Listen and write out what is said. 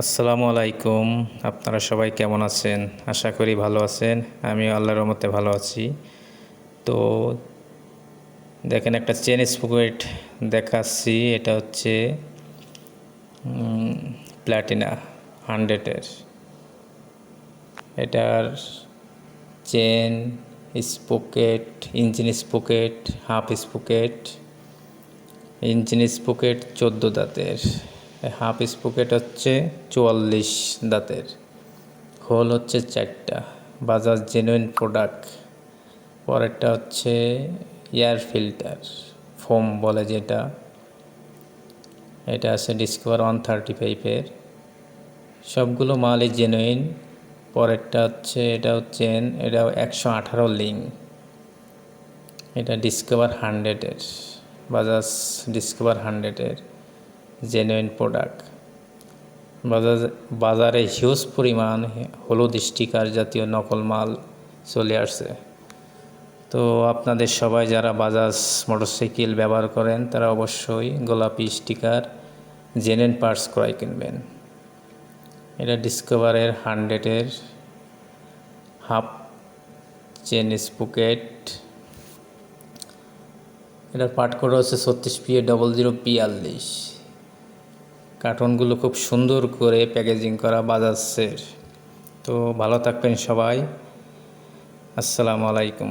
আসসালামু আলাইকুম। আপনারা সবাই কেমন আছেন? আশা করি ভালো আছেন। আমি আল্লাহর রহমতে ভালো আছি। তো দেখেন একটা চেন স্পকেট দেখাচ্ছি। এটা হচ্ছে প্ল্যাটিনা হান্ড্রেডের। এটার chain sprocket, engine sprocket, half sprocket. Engine sprocket চোদ্দ দাঁতের। হাফ স্পোকেট হচ্ছে চুয়াল্লিশ দাঁতের। হোল হচ্ছে চারটা। Bajaj genuine product. পরেরটা হচ্ছে এয়ার ফিল্টার। ফোম বলে যেটা। এটা আছে ডিসকভার ওয়ান থার্টি ফাইভের সবগুলো মালই জেনুইন। পরেরটা হচ্ছে, এটা হচ্ছে এটা একশো আঠারো লিং। এটা ডিসকভার হান্ড্রেডের বাজাজ ডিসকভার হান্ড্রেডের জেনুইন প্রোডাক্ট বাজারে হিউজ পরিমাণ হলুদ স্টিকার জাতীয় নকল মাল চলে আসছে। তো আপনাদের সবাই যারা বাজাজ মোটরসাইকেল ব্যবহার করেন, তারা অবশ্যই গোলাপি স্টিকার জেনুইন পার্টস ক্রয় কিনবেন। এটা ডিসকভারের হান্ড্রেডের হাফ চেন স্পুকেট এটার পার্ট কোড হচ্ছে ছত্রিশ পিএ ডবল জিরো বিয়াল্লিশ কার্টনগুলো খুব সুন্দর করে প্যাকেজিং করা বাজাজের তো ভালো থাকবেন সবাই। আসসালামু আলাইকুম।